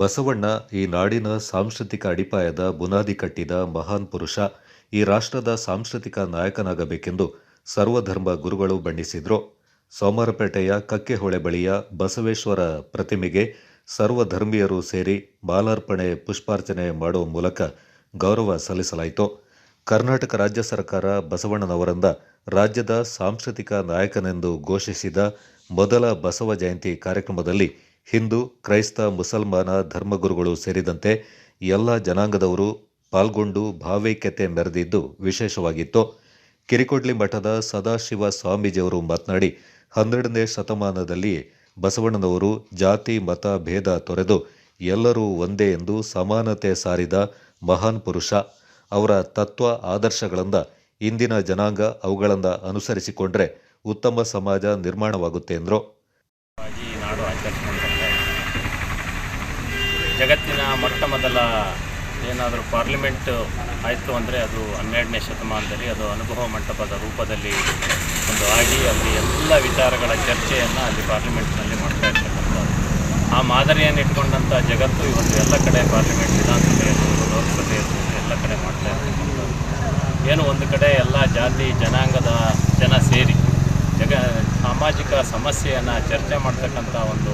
ಬಸವಣ್ಣ ಈ ನಾಡಿನ ಸಾಂಸ್ಕೃತಿಕ ಅಡಿಪಾಯದ ಬುನಾದಿ ಕಟ್ಟಿದ ಮಹಾನ್ ಪುರುಷ, ಈ ರಾಷ್ಟ್ರದ ಸಾಂಸ್ಕೃತಿಕ ನಾಯಕನಾಗಬೇಕೆಂದು ಸರ್ವಧರ್ಮ ಗುರುಗಳು ಬಣ್ಣಿಸಿದ್ರು. ಸೋಮವಾರಪೇಟೆಯ ಕಕ್ಕೆಹೊಳೆ ಬಳಿಯ ಬಸವೇಶ್ವರ ಪ್ರತಿಮೆಗೆ ಸರ್ವಧರ್ಮೀಯರು ಸೇರಿ ಮಾಲಾರ್ಪಣೆ, ಪುಷ್ಪಾರ್ಚನೆ ಮಾಡುವ ಮೂಲಕ ಗೌರವ ಸಲ್ಲಿಸಲಾಯಿತು. ಕರ್ನಾಟಕ ರಾಜ್ಯ ಸರ್ಕಾರ ಬಸವಣ್ಣನವರಂದ ರಾಜ್ಯದ ಸಾಂಸ್ಕೃತಿಕ ನಾಯಕನೆಂದು ಘೋಷಿಸಿದ ಮೊದಲ ಬಸವ ಜಯಂತಿ ಕಾರ್ಯಕ್ರಮದಲ್ಲಿ ಹಿಂದೂ, ಕ್ರೈಸ್ತ, ಮುಸಲ್ಮಾನ, ಧರ್ಮಗುರುಗಳು ಸೇರಿದಂತೆ ಎಲ್ಲ ಜನಾಂಗದವರು ಪಾಲ್ಗೊಂಡು ಭಾವೈಕ್ಯತೆ ಮೆರೆದಿದ್ದು ವಿಶೇಷವಾಗಿತ್ತು. ಕಿರಿಕೊಡ್ಲಿ ಮಠದ ಸದಾಶಿವ ಸ್ವಾಮೀಜಿಯವರು ಮಾತನಾಡಿ, ಹನ್ನೆರಡನೇ ಶತಮಾನದಲ್ಲಿ ಬಸವಣ್ಣನವರು ಜಾತಿ, ಮತ, ಭೇದ ತೊರೆದು ಎಲ್ಲರೂ ಒಂದೇ ಎಂದು ಸಮಾನತೆ ಸಾರಿದ ಮಹಾನ್ ಪುರುಷ. ಅವರ ತತ್ವ, ಆದರ್ಶಗಳಿಂದ ಇಂದಿನ ಜನಾಂಗ ಅವುಗಳನ್ನು ಅನುಸರಿಸಿಕೊಂಡ್ರೆ ಉತ್ತಮ ಸಮಾಜ ನಿರ್ಮಾಣವಾಗುತ್ತೆ ಎಂದರು. ಜಗತ್ತಿನ ಮೊಟ್ಟ ಮೊದಲ ಏನಾದರೂ ಪಾರ್ಲಿಮೆಂಟ್ ಆಯಿತು ಅಂದರೆ ಅದು ಹನ್ನೆರಡನೇ ಶತಮಾನದಲ್ಲಿ ಅದು ಅನುಭವ ಮಂಟಪದ ರೂಪದಲ್ಲಿ ಒಂದು ಆಗಿ ಅಲ್ಲಿ ಎಲ್ಲ ವಿಚಾರಗಳ ಚರ್ಚೆಯನ್ನು ಅಲ್ಲಿ ಪಾರ್ಲಿಮೆಂಟ್ನಲ್ಲಿ ಮಾಡ್ತಾ ಇರ್ತಕ್ಕಂಥದ್ದು ಆ ಮಾದರಿಯನ್ನು ಇಟ್ಕೊಂಡಂಥ ಜಗತ್ತು ಇವತ್ತು ಎಲ್ಲ ಕಡೆ ಪಾರ್ಲಿಮೆಂಟ್ ವಿಧಾನಸಭೆ ಇರ್ಬೋದು ಲೋಕಸಭೆ ಇರ್ಬೋದು, ಎಲ್ಲ ಕಡೆ ಮಾಡ್ತಾ ಇರ್ತಕ್ಕಂಥದ್ದು. ಏನು ಒಂದು ಕಡೆ ಎಲ್ಲ ಜಾತಿ, ಜನಾಂಗದ ಜನ ಸೇರಿ ಜಗ ಸಾಮಾಜಿಕ ಸಮಸ್ಯೆಯನ್ನು ಚರ್ಚೆ ಮಾಡ್ತಕ್ಕಂಥ ಒಂದು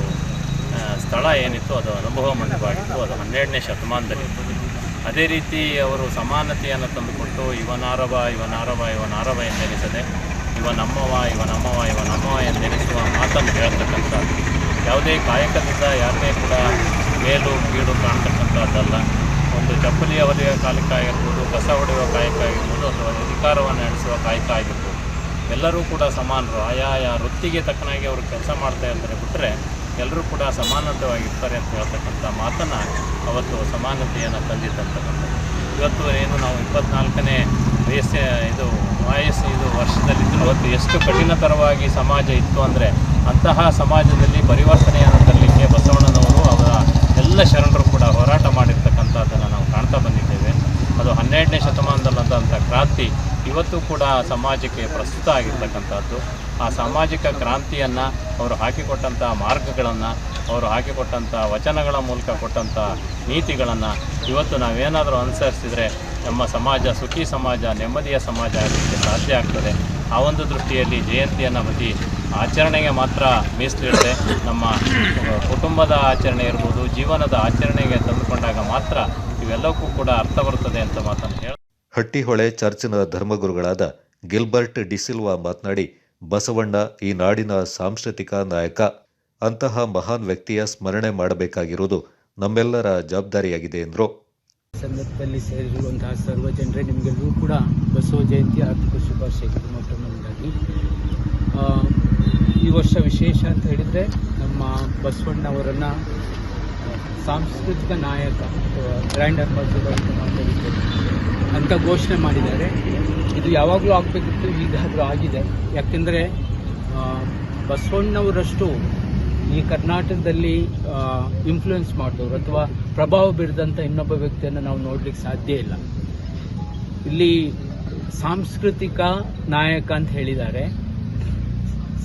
ಸ್ಥಳ ಏನಿತ್ತು, ಅದು ಅನುಭವ ಮಂಟಪ ಆಗಿತ್ತು ಅದು ಹನ್ನೆರಡನೇ ಶತಮಾನದಲ್ಲಿ. ಅದೇ ರೀತಿ ಅವರು ಸಮಾನತೆಯನ್ನು ತಂದುಕೊಟ್ಟು, ಇವನಾರವ ಇವನಾರವ ಇವನಾರವ ಎಂದೆನಿಸದೆ ಇವ ನಮ್ಮವ ಇವ ನಮ್ಮವ ಎಂದೆನಿಸುವ ಮಾತನ್ನು ಹೇಳ್ತಕ್ಕಂಥ, ಯಾವುದೇ ಕಾಯಕದಿಂದ ಯಾರನ್ನೇ ಕೂಡ ಮೇಲು ಕೀಳು ಕಾಣ್ತಕ್ಕಂಥದ್ದಲ್ಲ. ಒಂದು ಚಪ್ಪಲಿ ಅವಧಿಯ ಕಾಲಕ ಆಗಿರ್ಬೋದು, ಕಸ ಹೊಡೆಯುವ ಕಾಯಕ ಆಗಿರ್ಬೋದು, ಅಥವಾ ಅಧಿಕಾರವನ್ನು ನಡೆಸುವ ಕಾಯಕ ಆಗಿರ್ಬೋದು, ಎಲ್ಲರೂ ಕೂಡ ಸಮಾನರು. ಆಯಾಯ ವೃತ್ತಿಗೆ ತಕ್ಕನಾಗಿ ಅವರು ಕೆಲಸ ಮಾಡ್ತಾ ಇರ್ತಾರೆ ಬಿಟ್ಟರೆ ಎಲ್ಲರೂ ಕೂಡ ಸಮಾನತವಾಗಿರ್ತಾರೆ ಅಂತ ಹೇಳ್ತಕ್ಕಂಥ ಮಾತನ್ನು ಅವತ್ತು ಸಮಾನತೆಯನ್ನು ತಂದಿದ್ದಂತಕ್ಕಂಥದ್ದು ಇವತ್ತು ಏನು ನಾವು ಇಪ್ಪತ್ನಾಲ್ಕನೇ ವಯಸ್ಸು, ಇದು ವಯಸ್ಸು, ಇದು ವರ್ಷದಲ್ಲಿದ್ದರೂ ಇವತ್ತು ಎಷ್ಟು ಕಠಿಣತರವಾಗಿ ಸಮಾಜ ಇತ್ತು ಅಂದರೆ ಅಂತಹ ಸಮಾಜದಲ್ಲಿ ಪರಿವರ್ತನೆಯನ್ನು ತರಲಿಕ್ಕೆ ಬಸವಣ್ಣನವರು ಅವರ ಎಲ್ಲ ಶರಣರು ಕೂಡ ಹೋರಾಟ ಮಾಡಿರ್ತಕ್ಕಂಥದ್ದನ್ನು ನಾವು ಕಾಣ್ತಾ ಬಂದಿದ್ದೇವೆ. ಅದು ಹನ್ನೆರಡನೇ ಶತಮಾನದಲ್ಲಂಥ ಕ್ರಾಂತಿ ಇವತ್ತು ಕೂಡ ಸಮಾಜಕ್ಕೆ ಪ್ರಸ್ತುತ ಆಗಿರ್ತಕ್ಕಂಥದ್ದು. ಆ ಸಾಮಾಜಿಕ ಕ್ರಾಂತಿಯನ್ನು ಅವರು ಹಾಕಿಕೊಟ್ಟಂಥ ಮಾರ್ಗಗಳನ್ನು, ಅವರು ಹಾಕಿಕೊಟ್ಟಂಥ ವಚನಗಳ ಮೂಲಕ ಕೊಟ್ಟಂಥ ನೀತಿಗಳನ್ನು ಇವತ್ತು ನಾವೇನಾದರೂ ಅನುಸರಿಸಿದರೆ ನಮ್ಮ ಸಮಾಜ ಸುಖಿ ಸಮಾಜ, ನೆಮ್ಮದಿಯ ಸಮಾಜ ಆಗಲಿಕ್ಕೆ ಸಾಧ್ಯ ಆಗ್ತದೆ. ಆ ಒಂದು ದೃಷ್ಟಿಯಲ್ಲಿ ಜಯಂತಿಯನ್ನು ಬದಿ ಆಚರಣೆಗೆ ಮಾತ್ರ ಮೀಸಲಿಡದೆ ನಮ್ಮ ಕುಟುಂಬದ ಆಚರಣೆ ಇರ್ಬೋದು, ಜೀವನದ ಆಚರಣೆಗೆ ತಂದುಕೊಂಡಾಗ ಮಾತ್ರ ಇವೆಲ್ಲಕ್ಕೂ ಕೂಡ ಅರ್ಥ ಬರ್ತದೆ ಅಂತ ಮಾತನ್ನು ಹೇಳ ಹಟ್ಟಿಹೊಳೆ ಚರ್ಚಿನ ಧರ್ಮಗುರುಗಳಾದ ಗಿಲ್ಬರ್ಟ್ ಡಿಸಿಲ್ವಾ ಮಾತನಾಡಿ ಬಸವಣ್ಣ ಈ ನಾಡಿನ ಸಾಂಸ್ಕೃತಿಕ ನಾಯಕ. ಅಂತಹ ಮಹಾನ್ ವ್ಯಕ್ತಿಯ ಸ್ಮರಣೆ ಮಾಡಬೇಕಾಗಿರುವುದು ನಮ್ಮೆಲ್ಲರ ಜವಾಬ್ದಾರಿಯಾಗಿದೆ ಎಂದರು. ಸಂದರ್ಭದಲ್ಲಿ ಸೇರಿರುವಂತಹ ಸರ್ವ ಜನರೇ ನಿಮಗೆಲ್ಲರೂ ಕೂಡ ಬಸವ ಜಯಂತಿ ಆರ್ಥಿಕ ಶುಭಾಶಯಗಳು ಮೊಟ್ಟಮೊದಲಾಗಿ ಆ, ಈ ವರ್ಷ ವಿಶೇಷ ಅಂತ ಹೇಳಿದರೆ ನಮ್ಮ ಬಸವಣ್ಣವರನ್ನು ಸಾಂಸ್ಕೃತಿಕ ನಾಯಕ ಗ್ರ್ಯಾಂಡ್ ಅಂಬಾಸಿಡರ್ ಅಂತ ಅಂತ ಘೋಷಣೆ ಮಾಡಿದ್ದಾರೆ. ಇದು ಯಾವಾಗಲೂ ಆಗಬೇಕಿತ್ತು ಈಗಾದರೂ ಆಗಿದೆ. ಯಾಕೆಂದರೆ ಬಸವಣ್ಣವರಷ್ಟು ಈ ಕರ್ನಾಟಕದಲ್ಲಿ ಇನ್ಫ್ಲೂಯೆನ್ಸ್ ಮಾಡಿದವರು, ಅಥವಾ ಪ್ರಭಾವ ಬೀರಿದಂಥ ಇನ್ನೊಬ್ಬ ವ್ಯಕ್ತಿಯನ್ನು ನಾವು ನೋಡಲಿಕ್ಕೆ ಸಾಧ್ಯ ಇಲ್ಲ. ಇಲ್ಲಿ ಸಾಂಸ್ಕೃತಿಕ ನಾಯಕ ಅಂತ ಹೇಳಿದ್ದಾರೆ.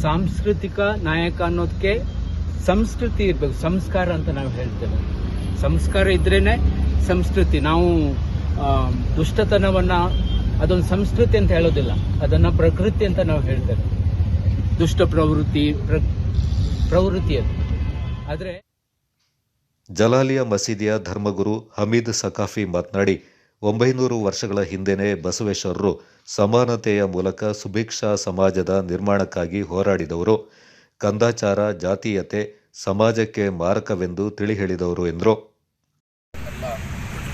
ಸಾಂಸ್ಕೃತಿಕ ನಾಯಕ ಅನ್ನೋದಕ್ಕೆ ಸಂಸ್ಕೃತಿ ಇರಬೇಕು, ಸಂಸ್ಕಾರ ಅಂತ ನಾವು ಹೇಳ್ತೇವೆ. ಸಂಸ್ಕಾರ ಇದ್ರೇ ಸಂಸ್ಕೃತಿ. ನಾವು ದುಷ್ಟತನವನ್ನು, ಅದೊಂದು ಸಂಸ್ಕೃತಿ ಅಂತ ಹೇಳೋದಿಲ್ಲ. ಅದನ್ನು ಪ್ರಕೃತಿ ಅಂತ ನಾವು ಹೇಳ್ತೇವೆ. ದುಷ್ಟ ಪ್ರವೃತ್ತಿ, ಪ್ರ, ಪ್ರವೃತ್ತಿ ಅದು. ಆದರೆ ಜಲಾಲಿಯ ಮಸೀದಿಯ ಧರ್ಮಗುರು ಹಮೀದ್ ಸಕಾಫಿ ಮಾತನಾಡಿ, ಒಂಬೈನೂರು ವರ್ಷಗಳ ಹಿಂದೆನೇ ಬಸವೇಶ್ವರರು ಸಮಾನತೆಯ ಮೂಲಕ ಸುಭಿಕ್ಷಾ ಸಮಾಜದ ನಿರ್ಮಾಣಕ್ಕಾಗಿ ಹೋರಾಡಿದವರು. ಕಂದಾಚಾರ, ಜಾತೀಯತೆ, ಸಮಾಜಕ್ಕೆ ಮಾರಕವೆಂದು ತಿಳಿ ಹೇಳಿದವರು ಎಂದರು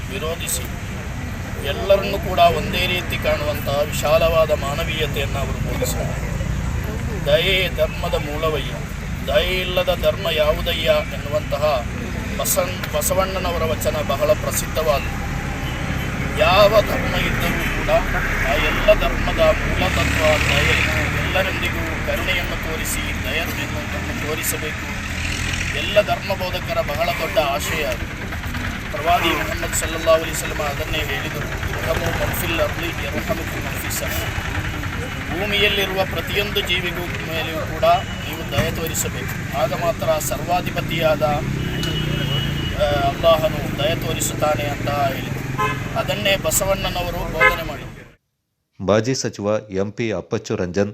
ವಿರೋಧಿಸಿ ಎಲ್ಲರನ್ನೂ ಕೂಡ ಒಂದೇ ರೀತಿ ಕಾಣುವಂತಹ ವಿಶಾಲವಾದ ಮಾನವೀಯತೆಯನ್ನು ಅವರು ಬೋಧಿಸಿದರು ದಯೆ ಧರ್ಮದ ಮೂಲವಯ್ಯ, ದಯೆ ಇಲ್ಲದ ಧರ್ಮ ಯಾವುದಯ್ಯ ಎನ್ನುವಂತಹ ಬಸನ್, ಬಸವಣ್ಣನವರ ವಚನ ಬಹಳ ಪ್ರಸಿದ್ಧವಾದದ್ದು. ಯಾವ ಧರ್ಮ ಇದ್ದರೂ ಕೂಡ ಆ ಎಲ್ಲ ಧರ್ಮದ ಮೂಲತತ್ವ, ದಯೆ ಎಲ್ಲರೊಂದಿಗೂ ಕರುಣೆಯನ್ನು ತೋರಿಸಿ ದಯೆಯನ್ನು ತೋರಿಸಬೇಕು. ಎಲ್ಲ ಧರ್ಮ ಬೋಧಕರ ಬಹಳ ದೊಡ್ಡ ಆಶಯ ಪ್ರವಾದಿ ಮೊಹಮ್ಮದ್ ಸಲ್ಲಾ ಅಲೈಹಿ ವಸಲ್ಲಮ ಅದನ್ನೇ ಹೇಳಿದರು ರಹಮು ಮನ್ಫಿಲ್ ಅರ್ಲಿ ಯರ್ಹಮುಕು ಮನ್ಫಿಸ ಭೂಮಿಯಲ್ಲಿರುವ ಪ್ರತಿಯೊಂದು ಜೀವಿಗೂ ಮೇಲೆಯೂ ಕೂಡ ನೀವು ದಯ ತೋರಿಸಬೇಕು. ಆಗ ಮಾತ್ರ ಸರ್ವಾಧಿಪತಿಯಾದ ಅಲ್ಲಾಹನು ದಯ ತೋರಿಸುತ್ತಾನೆ ಅಂತ ಹೇಳಿದರು ಅದನ್ನೇ ಬಸವಣ್ಣನವರು ಬೋಧನೆ ಮಾಡಿದರು. ಮಾಜಿ ಸಚಿವ ಎಂಪಿ ಅಪ್ಪಚ್ಚು ರಂಜನ್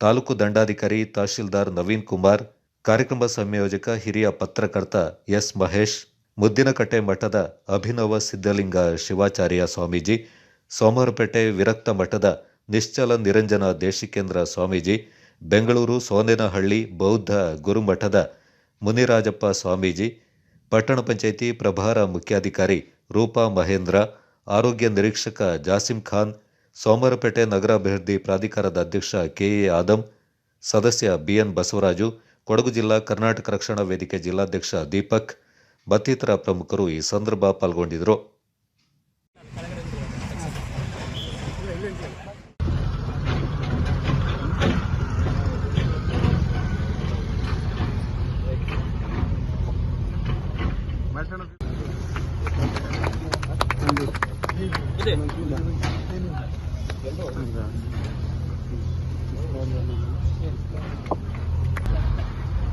ತಾಲೂಕು ದಂಡಾಧಿಕಾರಿ ತಹಶೀಲ್ದಾರ್ ನವೀನ್ ಕುಮಾರ್, ಕಾರ್ಯಕ್ರಮ ಸಂಯೋಜಕ ಹಿರಿಯ ಪತ್ರಕರ್ತ ಎಸ್ ಮಹೇಶ್, ಮುದ್ದಿನಕಟ್ಟೆ ಮಠದ ಅಭಿನವ ಸಿದ್ಧಲಿಂಗ ಶಿವಾಚಾರ್ಯ ಸ್ವಾಮೀಜಿ, ಸೋಮವಾರಪೇಟೆ ವಿರಕ್ತ ಮಠದ ನಿಶ್ಚಲ ನಿರಂಜನ ದೇಶಿಕೇಂದ್ರ ಸ್ವಾಮೀಜಿ, ಬೆಂಗಳೂರು ಸೋನೇನಹಳ್ಳಿ ಬೌದ್ಧ ಗುರುಮಠದ ಮುನಿರಾಜಪ್ಪ ಸ್ವಾಮೀಜಿ, ಪಟ್ಟಣ ಪಂಚಾಯಿತಿ ಪ್ರಭಾರ ಮುಖ್ಯಾಧಿಕಾರಿ ರೂಪಾ ಮಹೇಂದ್ರ, ಆರೋಗ್ಯ ನಿರೀಕ್ಷಕ ಜಾಸಿಂ ಖಾನ್ ಸೋಮವಾರಪೇಟೆ ನಗರಾಭಿವೃದ್ಧಿ ಪ್ರಾಧಿಕಾರದ ಅಧ್ಯಕ್ಷ ಕೆಎ ಆದಂ, ಸದಸ್ಯ ಬಿಎನ್ ಬಸವರಾಜು, ಕೊಡಗು ಜಿಲ್ಲಾ ಕರ್ನಾಟಕ ರಕ್ಷಣಾ ವೇದಿಕೆ ಜಿಲ್ಲಾಧ್ಯಕ್ಷ ದೀಪಕ್, ಮತ್ತಿತರ ಪ್ರಮುಖರು ಈ ಸಂದರ್ಭ ಪಾಲ್ಗೊಂಡಿದ್ದರು.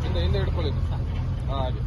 ಹಿಂದೆ? ಹಿಂದೆ ಹಿಡ್ಕೊಳ್ಳಿ. ಹಾಂ ಹಾಗೆ.